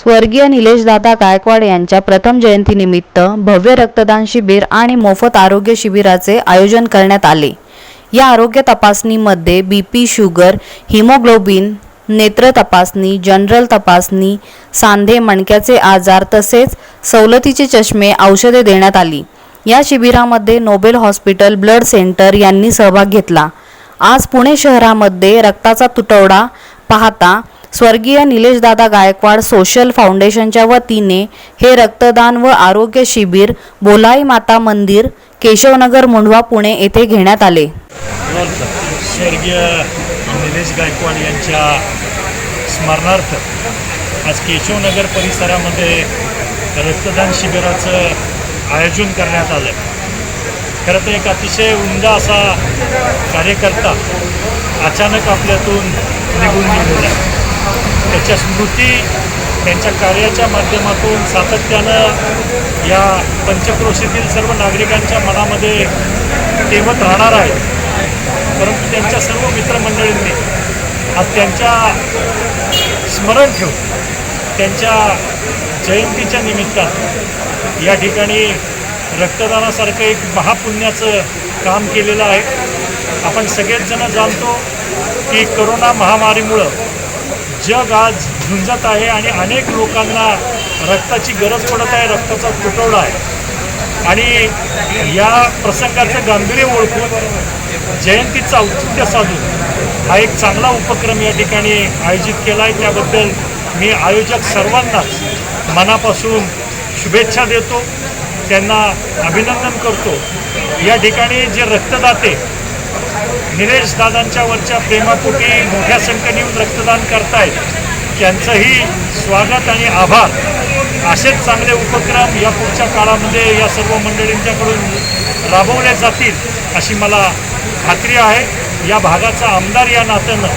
स्वर्गीय निलेशदादा गायकवाड यांच्या प्रथम जयंतीनिमित्त भव्य रक्तदान शिबिर आणि मोफत आरोग्य शिबिराचे आयोजन करण्यात आले. या आरोग्य तपासणीमध्ये बी पी शुगर हिमोग्लोबिन नेत्र तपासणी जनरल तपासणी सांधे मणक्याचे आजार तसेच सवलतीचे चष्मे औषधे देण्यात आली. या शिबिरामध्ये नोबेल हॉस्पिटल ब्लड सेंटर यांनी सहभाग घेतला. आज पुणे शहरामध्ये रक्ताचा तुटवडा पाहता स्वर्गीय निलेशदादा गायकवाड सोशल फाउंडेशनच्या वतीने हे रक्तदान व आरोग्य शिबिर बोलाई माता मंदिर केशवनगर मुंढवा पुणे येथे घेण्यात आले. स्वर्गीय निलेश गायकवाड यांच्या स्मरणार्थ आज केशवनगर परिसरामध्ये रक्तदान शिबिराचं आयोजन करण्यात आलं खरं तर एक अतिशय उमदा असा कार्यकर्ता अचानक आपल्यातून निघून गेलेला आहे. त्याच्या स्मृती त्यांच्या कार्याच्या माध्यमातून सातत्यानं या पंचक्रोशीतील सर्व नागरिकांच्या मनामध्ये तेवत राहणार आहे परंतु त्यांच्या सर्व मित्रमंडळींनी आज त्यांच्या स्मरण ठेवून त्यांच्या जयंतीच्या निमित्तानं या ठिकाणी रक्तदानासारखं एक महापुण्याचं काम केलेलं आहे. आपण सगळेच जण जाणतो की करोना महामारीमुळं जग आज झुंजत आहे आणि अनेक लोकांना रक्ताची गरज पडत आहे रक्ताचा तुटवडा आहे. आणि या प्रसंगाचं गांभीर्य ओळखून जयंतीचं औचित्य साधून हा एक चांगला उपक्रम या ठिकाणी आयोजित केला आहे त्याबद्दल मी आयोजक सर्वांनाच मनापासून शुभेच्छा देतो. त्यांना अभिनंदन करतो. या ठिकाणी जे रक्तदाते निलेश दादांच्या वरच्या प्रेमापोटी मोठ्या संख्येने येऊन रक्तदान करतायत. त्यांचंही स्वागत आणि आभार. असेच चांगले उपक्रम या पुढच्या काळामध्ये या सर्व मंडळींच्याकडून राबवले जातील अशी मला खात्री आहे. या भागाचा आमदार या नात्यानं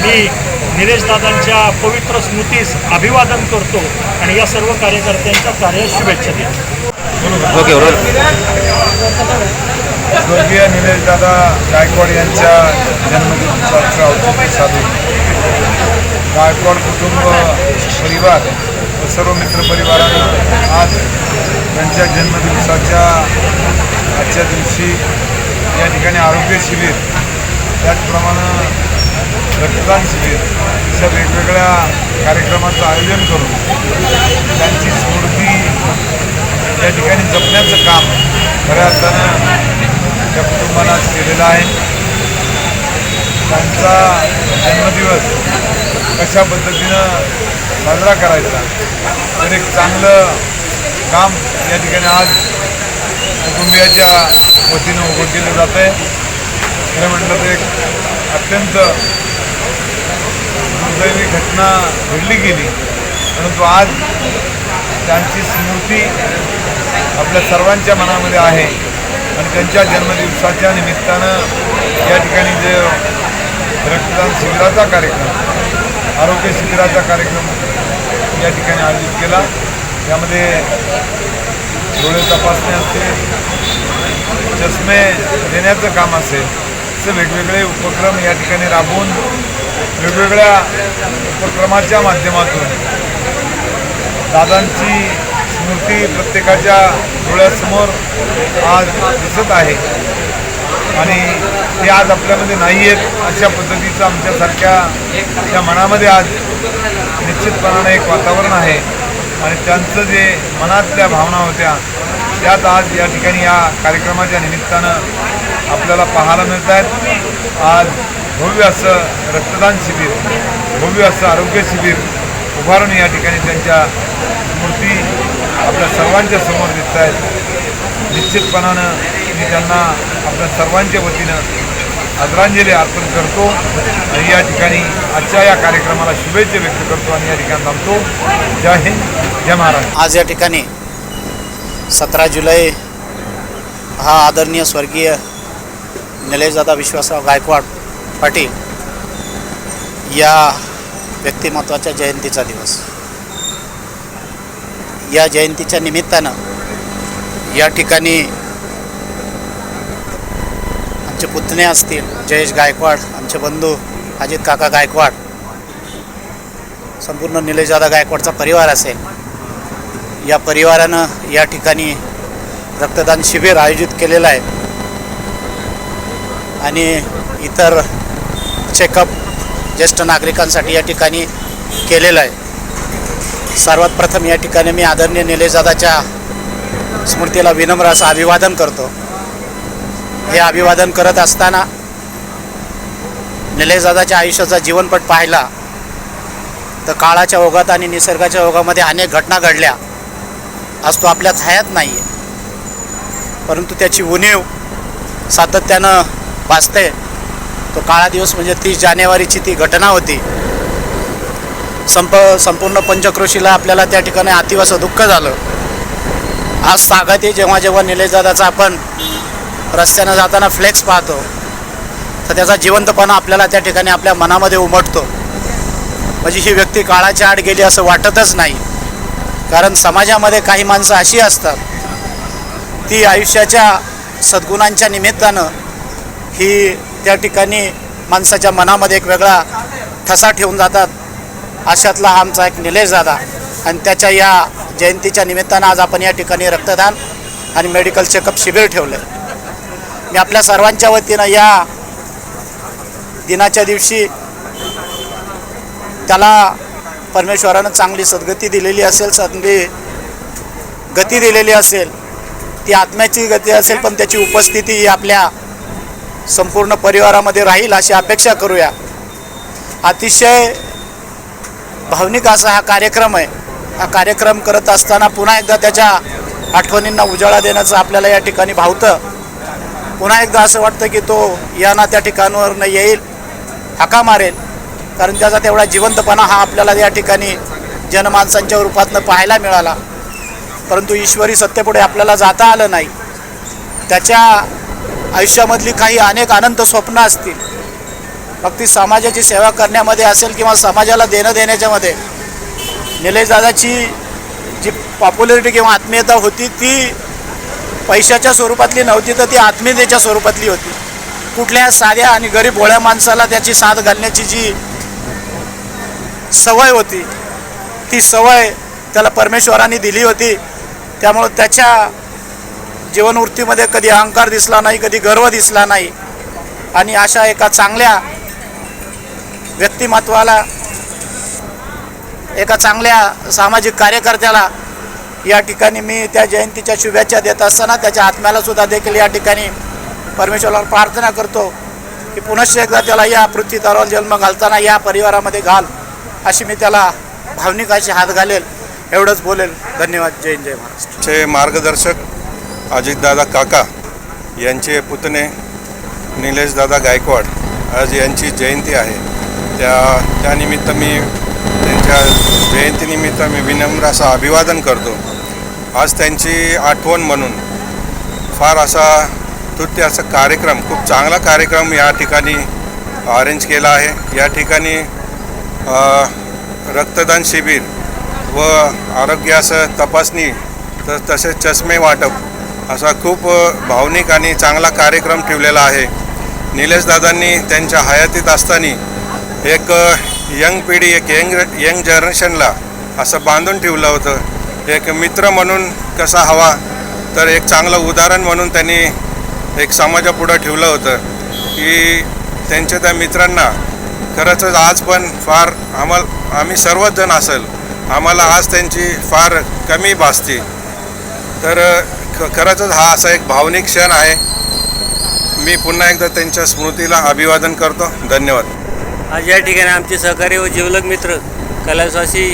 मी निलेश दादांच्या पवित्र स्मृतीस अभिवादन करतो आणि या सर्व कार्यकर्त्यांच्या कार्यास शुभेच्छा देतो. ओके स्वर्गीय निलेशदादा गायकवाड यांच्या जन्मदिवसाचं औचित्य साधून गायकवाड कुटुंब परिवार व सर्व मित्रपरिवारानं आज त्यांच्या जन्मदिवसाच्या आजच्या दिवशी या ठिकाणी आरोग्य शिबिर त्याचप्रमाणे रक्तदान शिबिर अशा वेगवेगळ्या कार्यक्रमाचं आयोजन करून त्यांची स्मृती या ठिकाणी जपण्याचं काम खऱ्या अर्थानं त्या कुटुंबाला केलेला आहे. त्यांचा जन्मदिवस कशा पद्धतीनं साजरा करायचा? तर एक चांगलं काम या ठिकाणी आज कुटुंबियाच्या वतीनं उभं केलं जात आहे. खरं म्हटलं तर एक अत्यंत दुर्दैवी घटना घडली गेली. परंतु आज त्यांची स्मृती आपल्या सर्वांच्या मनामध्ये आहे. आणि त्यांच्या जन्मदिवसाच्या निमित्तानं या ठिकाणी जे रक्तदान शिबिराचा कार्यक्रम आरोग्य शिबिराचा कार्यक्रम या ठिकाणी आयोजित केला. त्यामध्ये डोळे तपासणी असतील चष्मे देण्याचं काम असेल असे वेगवेगळे उपक्रम या ठिकाणी राबवून वेगवेगळ्या उपक्रमाच्या माध्यमातून दादांची स्मृती प्रत्येकाच्या डोळ्यासमोर आज दिसत आहे. आणि ते आज आपल्यामध्ये नाही आहेत अशा पद्धतीचं आमच्यासारख्या त्या मनामध्ये आज निश्चितपणानं एक वातावरण आहे. आणि त्यांचं जे मनातल्या भावना होत्या त्यात आज या ठिकाणी या कार्यक्रमाच्या निमित्तानं आपल्याला पाहायला मिळत आहेत आज भव्य असं रक्तदान शिबिर भव्य असं आरोग्य शिबिर उभारून या ठिकाणी त्यांच्या सर्वांच्या समोर दिसत आहेत. निश्चितपणानं मी त्यांना आपल्या सर्वांच्या वतीनं आदरांजली अर्पण करतो आणि या ठिकाणी आजच्या या कार्यक्रमाला शुभेच्छा व्यक्त करतो आणि या ठिकाणी थांबतो. जय हिंद जय महाराष्ट्र. आज या ठिकाणी सतरा जुलै हा आदरणीय स्वर्गीय निलेशदादा विश्वासराव गायकवाड पाटील या व्यक्तिमत्वाच्या जयंतीचा दिवस. या जयंतीच्या निमित्तानं या ठिकाणी आमचे पुतणे असतील जयेश गायकवाड आमचे बंधू अजित काका गायकवाड संपूर्ण निलेशदादा गायकवाडचा परिवार असेल या परिवारानं या ठिकाणी रक्तदान शिबिर आयोजित केलेलं आहे. आणि इतर चेकअप ज्येष्ठ नागरिकांसाठी या ठिकाणी केलेलं आहे. सर्वात प्रथम या ठिकाणी मी आदरणीय निलेशदादाच्या स्मृतीला विनम्र असं अभिवादन करतो. हे अभिवादन करत असताना निलेशदादाच्या आयुष्याचा जीवनपट पाहिला तर काळाच्या ओघात आणि निसर्गाच्या ओघामध्ये अनेक घटना घडल्या. आज तो आपल्या हयात नाही आहे परंतु त्याची उणीव सातत्यानं भासते. तो काळा दिवस म्हणजे तीस जानेवारीची ती घटना होती. संप संपूर्ण पंचक्रोशीला आपल्याला त्या ठिकाणी अतिवासं दुःख झालं. आज सागाती जेव्हा जेव्हा निलेश दादाचा आपण रस्त्यानं जाताना फ्लेक्स पाहतो तर त्याचा जिवंतपणा आपल्याला त्या ठिकाणी आपल्या मनामध्ये उमटतो. म्हणजे ही व्यक्ती काळाच्या आड गेली असं वाटतच नाही. कारण समाजामध्ये काही माणसं अशी असतात ती आयुष्याच्या सद्गुणांच्या निमित्तानं ही त्या ठिकाणी माणसाच्या मनामध्ये एक वेगळा ठसा ठेवून जातात. अशातला आमचा एक निलेश दादा आणि त्याच्या या जयंतीच्या निमित्तानं आज आपण या ठिकाणी रक्तदान आणि मेडिकल चेकअप शिबिर ठेवलं मी आपल्या सर्वांच्या वतीनं या दिनाच्या दिवशी त्याला परमेश्वरानं चांगली सद्गती दिलेली असेल चांगली गती दिलेली असेल ती आत्म्याची गती असेल पण त्याची उपस्थिती ही आपल्या संपूर्ण परिवारामध्ये राहील अशी अपेक्षा करूया. अतिशय भावनिक असा हा कार्यक्रम आहे. हा कार्यक्रम करत असताना पुन्हा एकदा त्याच्या आठवणींना उजाळा देण्याचं आपल्याला या ठिकाणी भावतं. पुन्हा एकदा असं वाटतं की तो याना त्या ठिकाणावर येईल हाका मारेल. कारण त्याचा तेवढा जिवंतपणा हा आपल्याला या ठिकाणी जनमानसांच्या रूपातनं पाहायला मिळाला. परंतु ईश्वरी सत्तेपुढे आपल्याला जाता आलं नाही. त्याच्या आयुष्यामधली काही अनेक अनंत स्वप्न असतील. मग ती समाजाची सेवा करण्यामध्ये असेल किंवा समाजाला देणं देण्याच्यामध्ये निलेशदादाची जी पॉप्युलरिटी किंवा आत्मीयता होती ती पैशाच्या स्वरूपातली नव्हती तर ती आत्मीयतेच्या स्वरूपातली होती. कुठल्या साध्या आणि गरीब भोळ्या माणसाला त्याची साथ घालण्याची जी सवय होती ती सवय त्याला परमेश्वराने दिली होती. त्यामुळं त्याच्या जीवनवृत्तीमध्ये कधी अहंकार दिसला नाही कधी गर्व दिसला नाही. आणि अशा एका चांगल्या व्यक्तिमत्वाला एका चांगल्या सामाजिक कार्यकर्त्याला या ठिकाणी मी त्या जयंतीच्या शुभेच्छा देत असताना त्याच्या आत्म्यालासुद्धा देखील या ठिकाणी परमेश्वराला प्रार्थना करतो की पुनश्च एकदा त्याला या पृथ्वी तरावर जन्म घालताना या परिवारामध्ये घाल अशी मी त्याला भावनिक अशी हात घालेल एवढंच बोलेल. धन्यवाद. जय जय महाराष्ट्र. चे मार्गदर्शक अजितदादा काका यांचे पुतणे निलेशदादा गायकवाड आज यांची जयंती आहे. त्या त्यानिमित्त मी त्यांच्या जयंतीनिमित्त मी विनम्र असं अभिवादन करतो. आज त्यांची आठवण म्हणून फार असा स्तुत्य असा कार्यक्रम खूप चांगला कार्यक्रम या ठिकाणी अरेंज केला आहे. या ठिकाणी रक्तदान शिबिर व आरोग्यास तपासणी तर तसेच चष्मे वाटप असा खूप भावनिक आणि चांगला कार्यक्रम ठेवलेला आहे. निलेशदादांनी त्यांच्या हयातीत असताना एक यंग पिढी एक यंग यंग जनरेशनला असं बांधून ठेवलं होतं. एक मित्र म्हणून कसा हवा तर एक चांगलं उदाहरण म्हणून त्यांनी एक समाजापुढं ठेवलं होतं. की त्यांच्या त्या मित्रांना खरंच आज पण फार आम्हाला आम्ही सर्वच जण असेल आम्हाला आज त्यांची फार कमी भासते. तर ख खरंच हा असा एक भावनिक क्षण आहे. मी पुन्हा एकदा त्यांच्या स्मृतीला अभिवादन करतो. धन्यवाद. आज या ठिकाणी आमचे सहकारी व जीवलग मित्र कलाश्वासी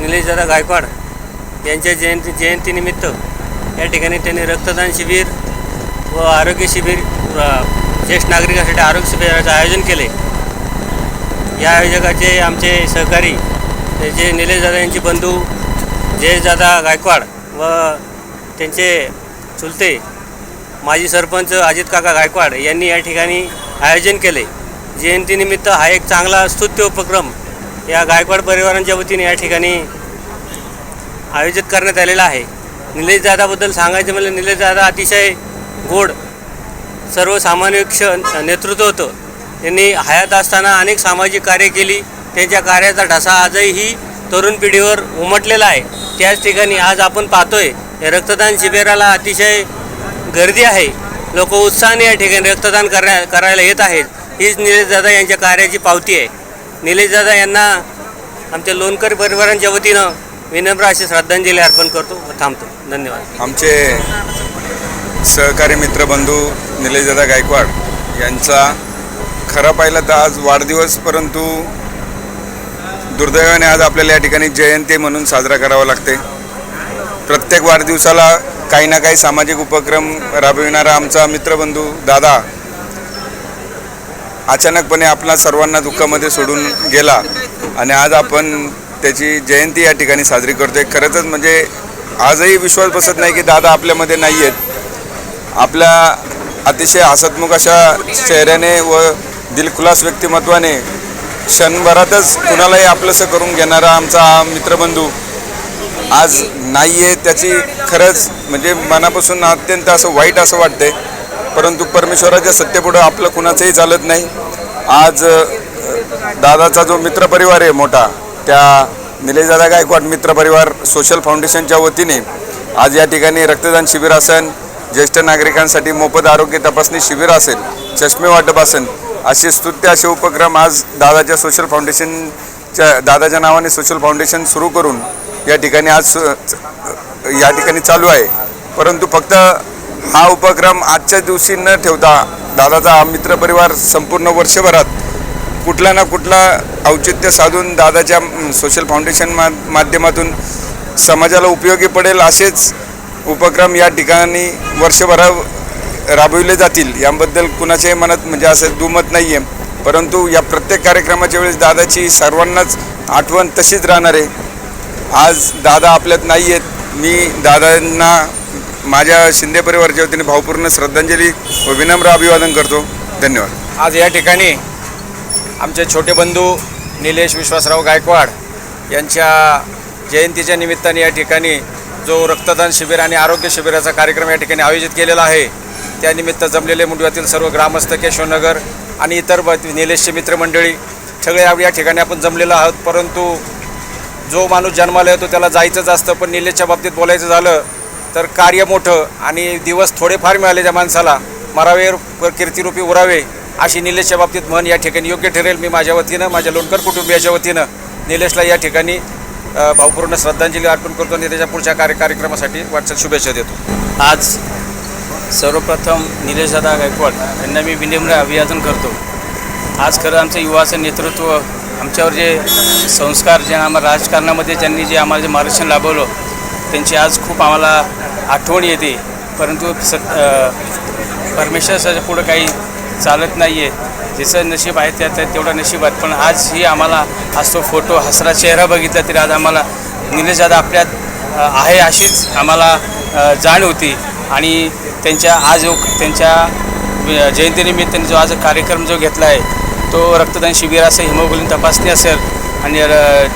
निलेशदादा गायकवाड यांच्या जयंती जयंतीनिमित्त या ठिकाणी त्यांनी रक्तदान शिबिर व आरोग्य शिबिर ज्येष्ठ नागरिकांसाठी आरोग्य शिबिराचं आयोजन केले. या आयोजकाचे आमचे सहकारी जे निलेशदादा यांचे बंधू जयेशदादा गायकवाड व त्यांचे चुलते माजी सरपंच अजित काका गायकवाड यांनी या ठिकाणी आयोजन केले. जयंतीनिमित्त हा एक चांगला स्तुत्य उपक्रम या गायकवाड परिवारांच्या वतीने या ठिकाणी आयोजित करण्यात आलेला आहे. निलेश दादाबद्दल सांगायचं म्हणजे निलेशदादा अतिशय गोड सर्वसामान्यक्ष नेतृत्व होतं. त्यांनी हयात असताना अनेक सामाजिक कार्य केली. त्यांच्या कार्याचा ठसा आजही तरुण पिढीवर उमटलेला आहे. त्याच ठिकाणी आज आपण पाहतोय या रक्तदान शिबिराला अतिशय गर्दी आहे. लोक उत्साहाने या ठिकाणी रक्तदान करण्या करायला येत आहेत. हीच निलेशदादा यांच्या कार्याची पावती आहे. निलेशदादा यांना आमच्या लोणकर परिवारांच्या वतीनं विनम्र अशी श्रद्धांजली अर्पण करतो व थांबतो. धन्यवाद. आमचे सहकारी मित्रबंधू निलेशदादा गायकवाड यांचा खरं पाहिलं तर आज वाढदिवस परंतु दुर्दैवाने आज आपल्याला या ठिकाणी जयंती म्हणून साजरा करावा लागते. प्रत्येक वाढदिवसाला काही ना काही सामाजिक उपक्रम राबविणारा आमचा मित्रबंधू दादा अचानकपणे आपला सर्वांना दुःखामध्ये सोडून गेला. आणि आज आपण त्याची जयंती या ठिकाणी साजरी करतोय. खरंच म्हणजे आजही विश्वास बसत नाही की दादा आपल्यामध्ये नाही आहेत आपल्या अतिशय हसतमुख अशा चेहऱ्याने व दिलखुलास व्यक्तिमत्वाने क्षणभरातच कुणालाही आपलंसं करून घेणारा आमचा हा मित्रबंधू आज नाही आहे त्याची खरंच म्हणजे मनापासून अत्यंत असं वाईट असं वाटतंय. परंतु परमेश्वराच्या सत्तेपुढं आपलं कुणाचंही चालत नाही. आज दादाचा जो मित्रपरिवार आहे मोठा त्या निलेशदादा गायकवाड मित्रपरिवार सोशल फाउंडेशनच्या वतीने आज या ठिकाणी रक्तदान शिबिर असेल ज्येष्ठ नागरिकांसाठी मोफत आरोग्य तपासणी शिबिर असेल चष्मे वाटप असेल असे स्तुत्य असे उपक्रम आज दादाच्या सोशल फाउंडेशनच्या दादाच्या नावाने सोशल फाउंडेशन सुरू करून या ठिकाणी आज या ठिकाणी चालू आहे. परंतु फक्त हा उपक्रम आजच्या दिवशी न ठेवता दादाचा हा मित्रपरिवार संपूर्ण वर्षभरात कुठला ना कुठला औचित्य साधून दादाच्या सोशल फाउंडेशन मा माध्यमातून समाजाला उपयोगी पडेल असेच उपक्रम या ठिकाणी वर्षभरा राबविले जातील याबद्दल कुणाच्याही मनात म्हणजे असं दुमत नाही आहे परंतु या प्रत्येक कार्यक्रमाच्या वेळेस दादाची सर्वांनाच आठवण तशीच राहणार आहे. आज दादा आपल्यात नाही आहेत मी दादांना माझ्या शिंदे परिवाराच्या वतीने भावपूर्ण श्रद्धांजली व विनम्र अभिवादन करतो. धन्यवाद. आज या ठिकाणी आमचे छोटे बंधू निलेश विश्वासराव गायकवाड यांच्या जयंतीच्या निमित्ताने या ठिकाणी जो रक्तदान शिबिर आणि आरोग्य शिबिराचा कार्यक्रम या ठिकाणी आयोजित केलेला आहे त्यानिमित्त जमलेले मुंडव्यातील सर्व ग्रामस्थ केशवनगर आणि इतर निलेशचे मित्रमंडळी सगळे या या ठिकाणी आपण जमलेलो आहोत. परंतु जो माणूस जन्माला येतो त्याला जायचंच असतं पण निलेशच्या बाबतीत बोलायचं झालं तर कार्य मोठं आणि दिवस थोडेफार मिळाले त्या माणसाला. मरावे कीर्तिरूपी उरावे अशी निलेशच्या बाबतीत म्हण या ठिकाणी योग्य ठरेल मी माझ्या वतीनं माझ्या लोणकर कुटुंबियाच्या वतीनं निलेशला या ठिकाणी भावपूर्ण श्रद्धांजली अर्पण करतो आणि त्याच्या पुढच्या कार्य कार्यक्रमासाठी वाटचाल शुभेच्छा देतो. आज सर्वप्रथम निलेशदादा गायकवाड यांना मी विनम्र अभिवादन करतो. आज खरं आमचं युवाचं नेतृत्व आमच्यावर जे संस्कार जे आम्हाला राजकारणामध्ये ज्यांनी जे आम्हाला जे मार्गदर्शन लाभवलं त्यांची आज खूप आम्हाला आठवण येते. परंतु स परमेश्वराच्या पुढं काही चालत नाही आहे ज्याचं नशीब आहे त्या त्या- तेवढं नशीब आहे. पण आज ही आम्हाला आज तो फोटो हसरा चेहरा बघितला तरी आज आम्हाला निलेशदादा आपल्यात आहे अशीच आम्हाला जाण होती. आणि त्यांच्या आज जो त्यांच्या वि- जयंतीनिमित्ताने जो आज कार्यक्रम जो घेतला आहे तो रक्तदान शिबिर असेल हिमोग्लोबिन तपासणी असेल आणि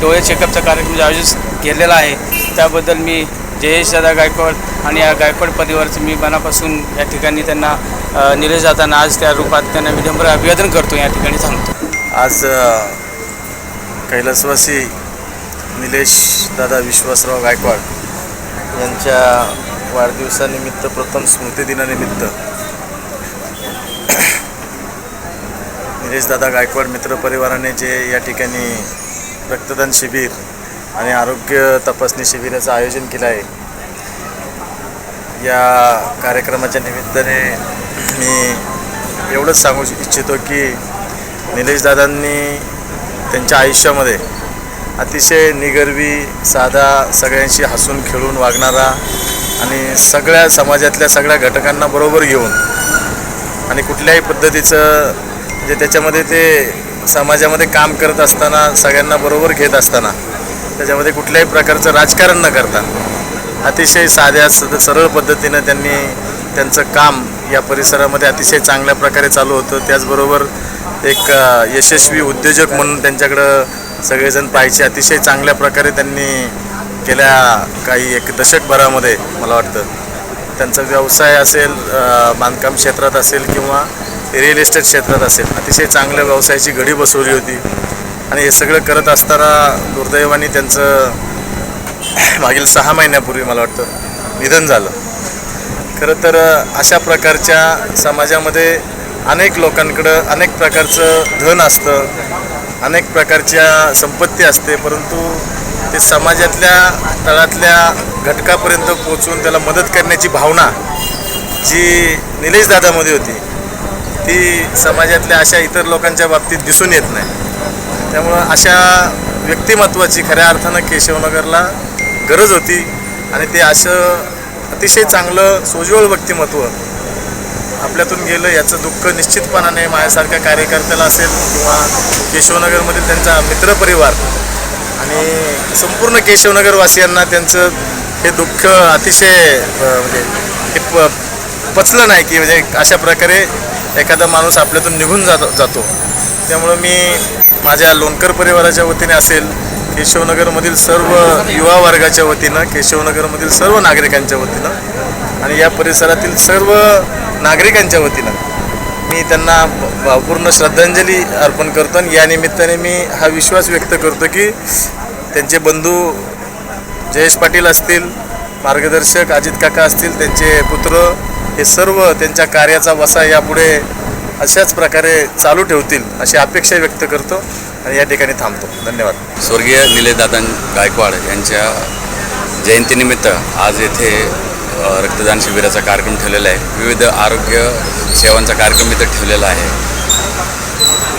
डोळे चेकअपचा कार्यक्रम आयोजित केलेला आहे त्याबद्दल मी जयेश दादा गायकवाड आणि या गायकवाड परिवाराचं मी मनापासून या ठिकाणी त्यांना अ, निलेश आज त्या रूपात त्यांना विनम्र अभिवादन करतो या ठिकाणी सांगतो. आज कैलासवासी निलेश दादा विश्वासराव गायकवाड यांच्या वाढदिवसानिमित्त प्रथम स्मृतिदिनानिमित्त निलेश दादा गायकवाड मित्र परिवाराने जे या ठिकाणी रक्तदान शिबिर आणि आरोग्य तपासणी शिबिराचं आयोजन केलं आहे. या कार्यक्रमाच्या निमित्ताने मी एवढंच सांगू इच्छितो की निलेश दादांनी त्यांच्या आयुष्यामध्ये अतिशय निगर्वी साधा सगळ्यांशी हसून खेळून वागणारा आणि सगळ्या समाजातल्या सगळ्या घटकांना बरोबर घेऊन आणि कुठल्याही पद्धतीचं जे त्याच्यामध्ये ते समाजामध्ये काम करत असताना सगळ्यांना बरोबर घेत असताना त्याच्यामध्ये कुठल्याही प्रकारचं राजकारण न करता अतिशय साध्या सद सरळ पद्धतीनं त्यांनी त्यांचं काम या परिसरामध्ये अतिशय चांगल्या प्रकारे चालू होतं. त्याचबरोबर एक यशस्वी उद्योजक म्हणून त्यांच्याकडं सगळेजण पाहायचे अतिशय चांगल्या प्रकारे त्यांनी गेल्या काही एक दशकभरामध्ये मला वाटतं. त्यांचा व्यवसाय असेल बांधकाम क्षेत्रात असेल किंवा रिअल इस्टेट क्षेत्रात असेल. अतिशय चांगल्या व्यवसायाची घडी बसवली होती. आणि हे सगळं करत असताना दुर्दैवाने त्यांचं मागील सहा महिन्यापूर्वी मला वाटतं निधन झालं. खरं तर अशा प्रकारच्या समाजामध्ये अनेक लोकांकडं अनेक प्रकारचं धन असतं. अनेक प्रकारच्या संपत्ती असते. परंतु ते समाजातल्या तळातल्या घटकापर्यंत पोचून त्याला मदत करण्याची भावना जी निलेश दादामध्ये होती ती समाजातल्या अशा इतर लोकांच्या बाबतीत दिसून येत नाही. त्यामुळं अशा व्यक्तिमत्वाची खऱ्या अर्थानं केशवनगरला गरज होती आणि ते असं अतिशय चांगलं सोज्वळ व्यक्तिमत्व आपल्यातून गेलं याचं दुःख निश्चितपणाने माझ्यासारख्या कार्यकर्त्याला असेल किंवा केशवनगरमधील त्यांचा मित्रपरिवार आणि संपूर्ण केशवनगरवासियांना त्यांचं हे दुःख अतिशय म्हणजे हे प पचलं नाही की म्हणजे अशा प्रकारे एखादा माणूस आपल्यातून निघून जात जातो. त्यामुळं मी माझ्या लोणकर परिवाराच्या वतीने असेल केशवनगरमधील सर्व युवा वर्गाच्या वतीनं केशवनगरमधील सर्व नागरिकांच्या वतीनं आणि या परिसरातील सर्व नागरिकांच्या वतीनं मी त्यांना भावपूर्ण श्रद्धांजली अर्पण करतो आणि या निमित्ताने मी हा विश्वास व्यक्त करतो की त्यांचे बंधू जयेश पाटील असतील मार्गदर्शक अजित काका असतील त्यांचे पुत्र हे सर्व त्यांच्या कार्याचा वसा यापुढे अशाच प्रकारे चालू ठेवतील अशी अपेक्षा व्यक्त करतो आणि या ठिकाणी थांबतो. धन्यवाद. स्वर्गीय निलेशदादा गायकवाड यांच्या जयंतीनिमित्त आज येथे रक्तदान शिबिराचा कार्यक्रम ठेवलेला आहे. विविध आरोग्य सेवांचा कार्यक्रम इथं ठेवलेला आहे.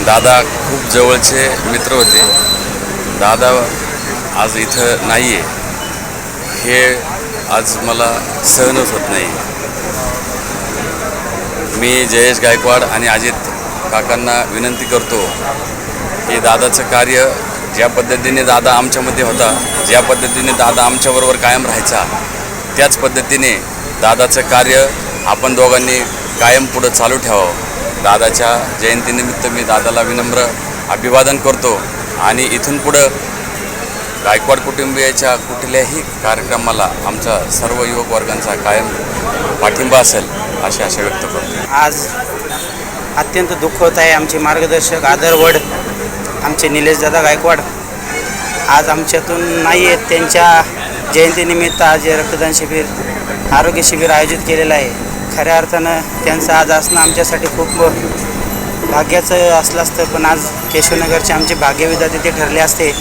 दादा खूप जवळचे मित्र होते. दादा आज इथं नाही आहे हे आज मला सहनच होत नाही मी जयेश गायकवाड आणि अजित काकांना विनंती करतो की दादाचं कार्य ज्या पद्धतीने दादा आमच्यामध्ये होता ज्या पद्धतीने दादा आमच्याबरोबर कायम राहायचा त्याच पद्धतीने दादाचं कार्य आपण दोघांनी कायम पुढं चालू ठेवावं. दादाच्या जयंतीनिमित्त मी दादाला विनम्र अभिवादन करतो आणि इथून पुढं गायकवाड कुटुंबियाच्या कुठल्याही कार्यक्रमाला आमचा सर्व युवक वर्गांचा कायम पाठिंबा असेल अशी आशा व्यक्त करतो. आज अत्यंत दुःख होत आहे आमचे मार्गदर्शक आदरवड आमचे निलेशदादा गायकवाड. आज आमच्यातून नाही आहेत त्यांच्या जयंतीनिमित्त आज रक्तदान शिबिर आरोग्य शिबिर आयोजित केलेलं आहे. खऱ्या अर्थानं त्यांचं आज असणं आमच्यासाठी खूप भाग्याचं असलं असतं पण आज केशवनगरचे आमचे भाग्यविधा तिथे ठरले असते.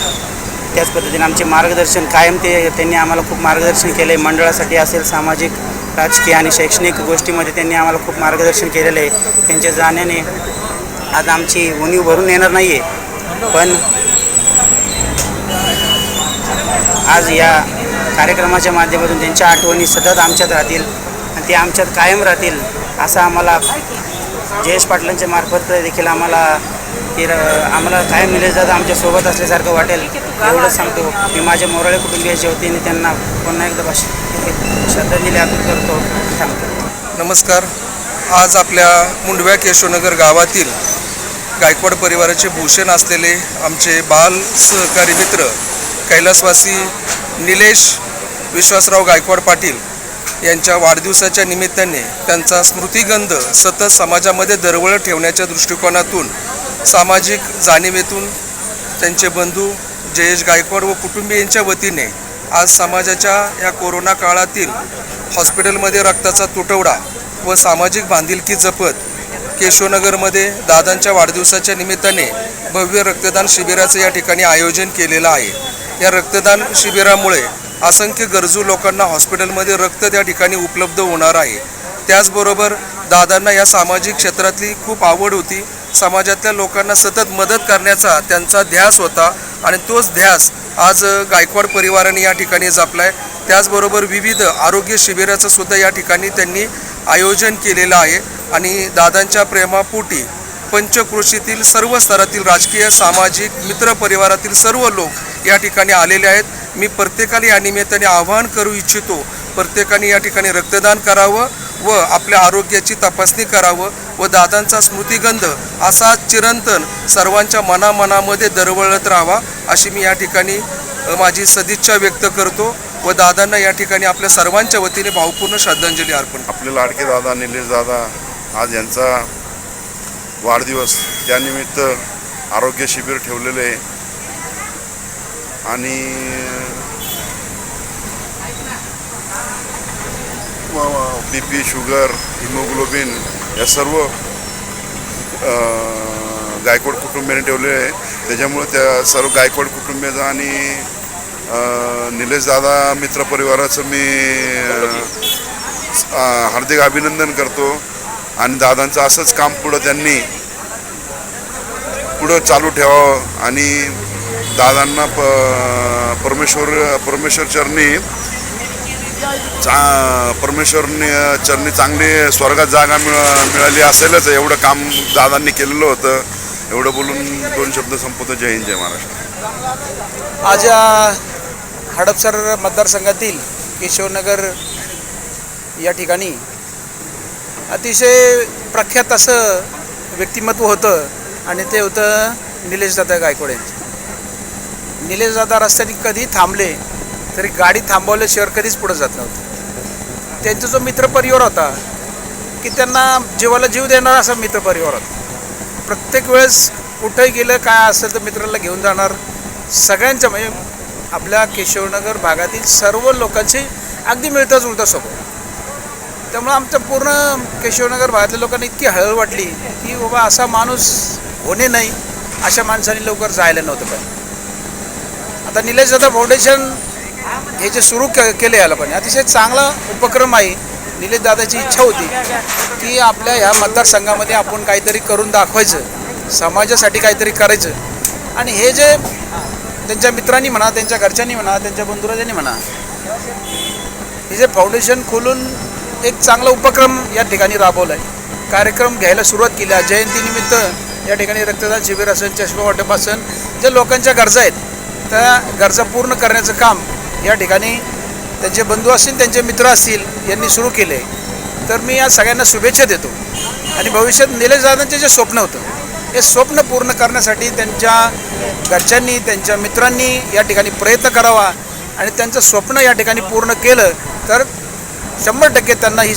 त्याच पद्धतीने आमचे मार्गदर्शन कायम ते त्यांनी आम्हाला खूप मार्गदर्शन केलं आहे मंडळासाठी असेल सामाजिक राजकीय आणि शैक्षणिक गोष्टीमध्ये त्यांनी आम्हाला खूप मार्गदर्शन केलेलं आहे. त्यांच्या जाण्याने आज आमची उणीव भरून येणार नाही आहे पण आज या कार्यक्रमाच्या माध्यमातून त्यांच्या आठवणी सतत आमच्यात राहतील आणि ते आमच्यात कायम राहतील असं आम्हाला जयेश पाटलांच्या मार्फत देखील आम्हाला की र- आम्हाला काय निलेश दादा आमच्यासोबत असल्यासारखं वाटेल एवढंच सांगतो. मी माझ्या मोराळे कुटुंबियाच्या वतीने त्यांना पुन्हा एकदा भाष श्रद्धांजली अर्पण करतो सांगतो. नमस्कार. आज आपल्या मुंडव्या केशवनगर गावातील गायकवाड परिवाराचे भूषण असलेले आमचे बाल सहकारी मित्र कैलासवासी निलेश विश्वासराव गायकवाड पाटील यांच्या वाढदिवसाच्या निमित्ताने त्यांचा स्मृतिगंध सतत समाजामध्ये दरवळ ठेवण्याच्या दृष्टिकोनातून सामाजिक जाणीवेतून त्यांचे बंधू जयेश गायकवाड व कुटुंबियांच्या वतीने आज समाजाच्या या कोरोना काळातील हॉस्पिटलमध्ये रक्ताचा तुटवडा व सामाजिक बांधिलकी जपत केशवनगरमध्ये दादांच्या वाढदिवसाच्या निमित्ताने भव्य रक्तदान शिबिराचं या ठिकाणी आयोजन केलेलं आहे. या रक्तदान शिबिरामुळे असंख्य गरजू लोकांना हॉस्पिटलमध्ये रक्त त्या ठिकाणी उपलब्ध होणार आहे. त्याचबरोबर दादांना या सामाजिक क्षेत्रातली खूप आवड होती. समाजातल्या लोकांना सतत मदत करण्याचा त्यांचा ध्यास होता आणि तोच ध्यास आज गायकवाड परिवाराने या ठिकाणी जपलाय. त्याचबरोबर विविध आरोग्य शिबिराचं सुद्धा या ठिकाणी त्यांनी आयोजन केलेलं आहे. आणि दादांच्या प्रेमापोटी पंचकृषीतील सर्व स्तरातील राजकीय सामाजिक मित्र परिवारातील सर्व लोक या ठिकाणी आलेले आहेत. मी प्रत्येकाने या निमित्ताने आवाहन करू इच्छितो प्रत्येकाने या ठिकाणी रक्तदान करावं व आपल्या आरोग्याची तपासणी करावं व दादांचा स्मृतिगंध असा चिरंतन सर्वांच्या मनामनामध्ये दरवळत राहावा अशी मी या ठिकाणी माझी सदिच्छा व्यक्त करतो व दादांना या ठिकाणी आपल्या सर्वांच्या वतीने भावपूर्ण श्रद्धांजली अर्पण आपले लाडके दादा निलेश दादा आज यांचा वाढदिवस त्यानिमित्त आरोग्य शिबिर ठेवलेले आहे. आणि बी पी शुगर हिमोग्लोबिन या सर्व गायकवाड कुटुंबियाने ठेवले आहे. त्याच्यामुळे त्या सर्व गायकवाड कुटुंबियाचा आणि निलेश निलेशदादा मित्र परिवाराचं मी हार्दिक अभिनंदन करतो. आणि दादांचं असंच काम पुढं त्यांनी पुढं चालू ठेवावं. आणि दादांना प परमेश्वर परमेश्वर चरणी चा परमेश्वरने चरणी चांगली स्वर्गात जागा मिळ मिळाली असेलच. एवढं काम दादांनी केलेलं होतं. एवढं बोलून दोन शब्द संपवतो. जय हिंद जय महाराष्ट्र. आज या हडपसर मतदारसंघातील केशवनगर या ठिकाणी अतिशय प्रख्यात असं व्यक्तिमत्व होतं आणि ते होतं निलेशदादा गायकवाड यांचं. निलेशदादा रस्त्याने कधी थांबले तरी गाडी थांबवल्याशिवाय कधीच पुढे जात नव्हतं. त्यांचा जो मित्रपरिवार होता की त्यांना जीवाला जीव देणारा असा मित्रपरिवार होता. प्रत्येक वेळेस कुठंही गेलं काय असेल तर मित्राला घेऊन जाणार. सगळ्यांच्या म्हणजे आपल्या केशवनगर भागातील सर्व लोकांशी अगदी मिळता जुळता सोबत त्यामुळं आमच्या पूर्ण केशवनगर भागातल्या लोकांना इतकी हळहळ वाटली की बाबा असा माणूस होणे नाही अशा माणसाने लवकर जायला नव्हतं पाहिजे. आता निलेश दादा फाउंडेशन हे जे सुरू के केले याला पण अतिशय चांगला उपक्रम आहे. निलेश दादाची इच्छा होती की आपल्या ह्या मतदारसंघामध्ये आपण काहीतरी करून दाखवायचं समाजासाठी काहीतरी करायचं. आणि हे जे त्यांच्या मित्रांनी म्हणा त्यांच्या घरच्यांनी म्हणा त्यांच्या बंधुराजांनी म्हणा हे जे फाउंडेशन खोलून एक चांगला उपक्रम या ठिकाणी राबवला आहे कार्यक्रम घ्यायला सुरुवात केली. आहे जयंतीनिमित्त या ठिकाणी रक्तदान शिबिर असेल चष्मा वाटप असेल जे लोकांच्या गरजा आहेत त्या गरजा पूर्ण करण्याचं काम या ठिकाणी त्यांचे बंधू असतील त्यांचे मित्र असतील यांनी सुरू केले. तर मी या सगळ्यांना शुभेच्छा देतो. आणि भविष्यात निलेश दादांचे जे स्वप्न होतं हे स्वप्न पूर्ण करण्यासाठी त्यांच्या घरच्यांनी त्यांच्या मित्रांनी या ठिकाणी प्रयत्न करावा आणि त्यांचं स्वप्न या ठिकाणी पूर्ण केलं तर शंभर टक्के त्यांना ही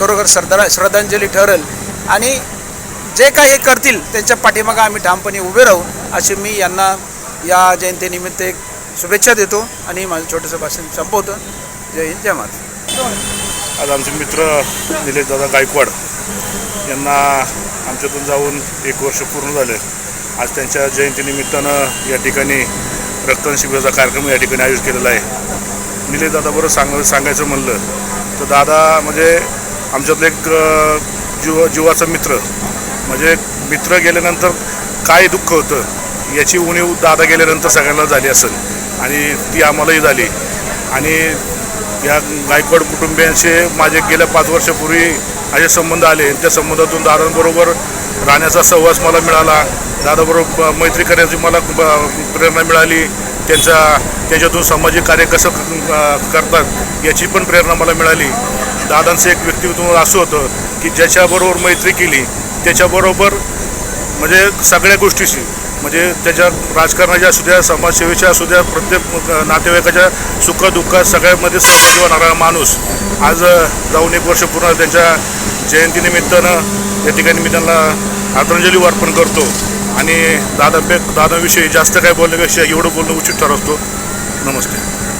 खरोखर श्रद्धा श्रद्धांजली ठरेल. आणि जे काही हे करतील त्यांच्या पाठीमागं आम्ही ठामपणे उभे राहू असे मी यांना या जयंतीनिमित्त एक शुभेच्छा देतो आणि माझं छोटंसं भाषण संपवतो. जय हिंद जय महाराज आज आमचे मित्र निलेश दादा गायकवाड यांना आमच्यातून जाऊन एक वर्ष पूर्ण झाले. आज त्यांच्या जयंतीनिमित्तानं या ठिकाणी रक्तदान शिबिराचा कार्यक्रम या ठिकाणी आयोजित केलेला आहे. निलेश दादाबरोबर सांग सांगायचं म्हणलं तर दादा म्हणजे आमच्यातलं एक जीव जीवाचा मित्र म्हणजे मित्र गेल्यानंतर काय दुःख होतं याची उणीव दादा गेल्यानंतर सगळ्यांना झाली असेल. आणि ती आम्हालाही झाली. आणि या गायकवाड कुटुंबियांचे माझे गेल्या पाच वर्षापूर्वी असे संबंध आले. त्या संबंधातून दादांबरोबर राहण्याचा सहवास मला मिळाला. दादाबरोबर मैत्री करण्याची मला प्रेरणा मिळाली. त्यांचा त्यांच्यातून सामाजिक कार्य कसं करतात याची पण प्रेरणा मला मिळाली. दादांचं एक व्यक्तित्व असं होतं की ज्याच्याबरोबर मैत्री केली त्याच्याबरोबर म्हणजे सगळ्या गोष्टीशी म्हणजे त्याच्या राजकारणाच्या असू द्या समाजसेवेच्या असू द्या प्रत्येक नातेवाईकाच्या सुखदुःखात सगळ्यामध्ये सहभागी होणारा माणूस. आज जाऊन एक वर्ष पूर्ण त्यांच्या जयंतीनिमित्तानं या ठिकाणी मी त्यांना आदरांजली अर्पण करतो. आणि दादा दादाविषयी जास्त काय बोलण्यापेक्षा एवढं बोलणं उचित ठरवतो. नमस्ते.